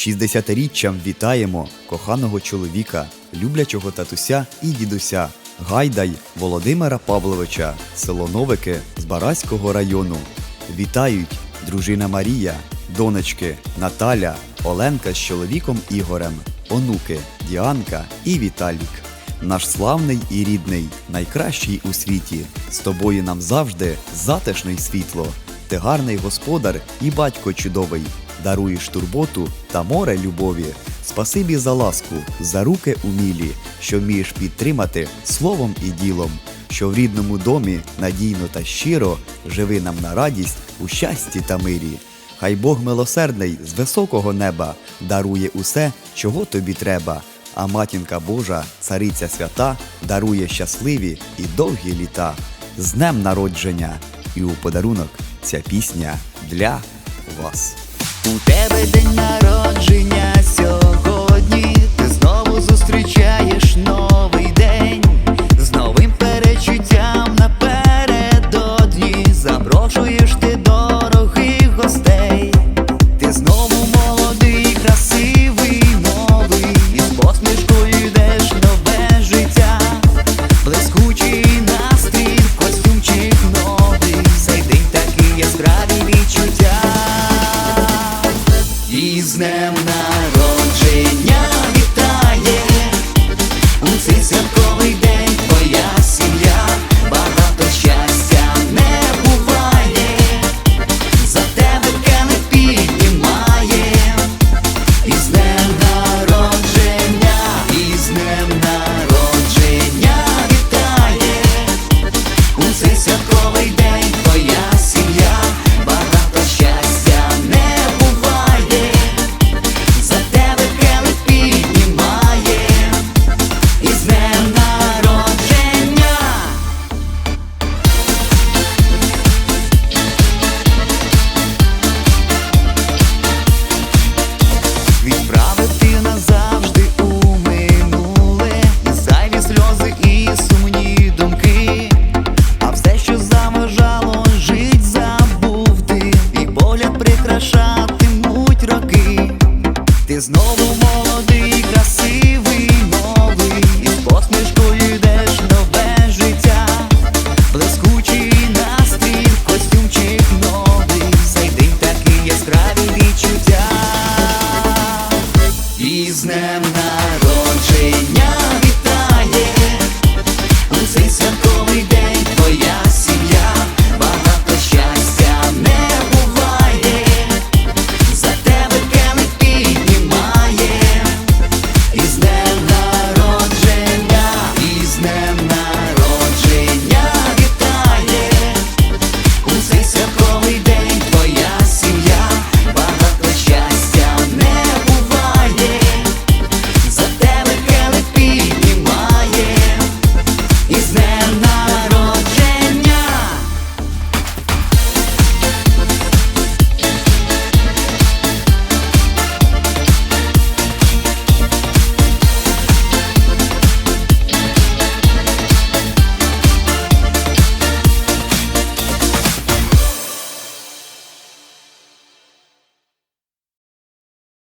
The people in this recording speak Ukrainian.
60-річчям вітаємо коханого чоловіка, люблячого татуся і дідуся, Гайдай Володимира Павловича, село Новики з Бараського району. Вітають дружина Марія, донечки Наталя, Оленка з чоловіком Ігорем, онуки Діанка і Віталік. Наш славний і рідний, найкращий у світі. З тобою нам завжди затишно й світло. Ти гарний господар і батько чудовий. Даруєш турботу та море любові. Спасибі за ласку, за руки умілі, що вмієш підтримати словом і ділом, що в рідному домі надійно та щиро живи нам на радість у щасті та мирі. Хай Бог милосердний з високого неба дарує усе, чого тобі треба. А матінка Божа, цариця свята, дарує щасливі і довгі літа. З днем народження! І у подарунок ця пісня для вас. У тебе день народження сьогодні. Ти знову зустрічаєш новий день з новим перечуттям напередодні. Запрошуєш ти і з погляд прикрашатимуть роки. Ти знову молодий, красивий, новий, і посмішкою siempre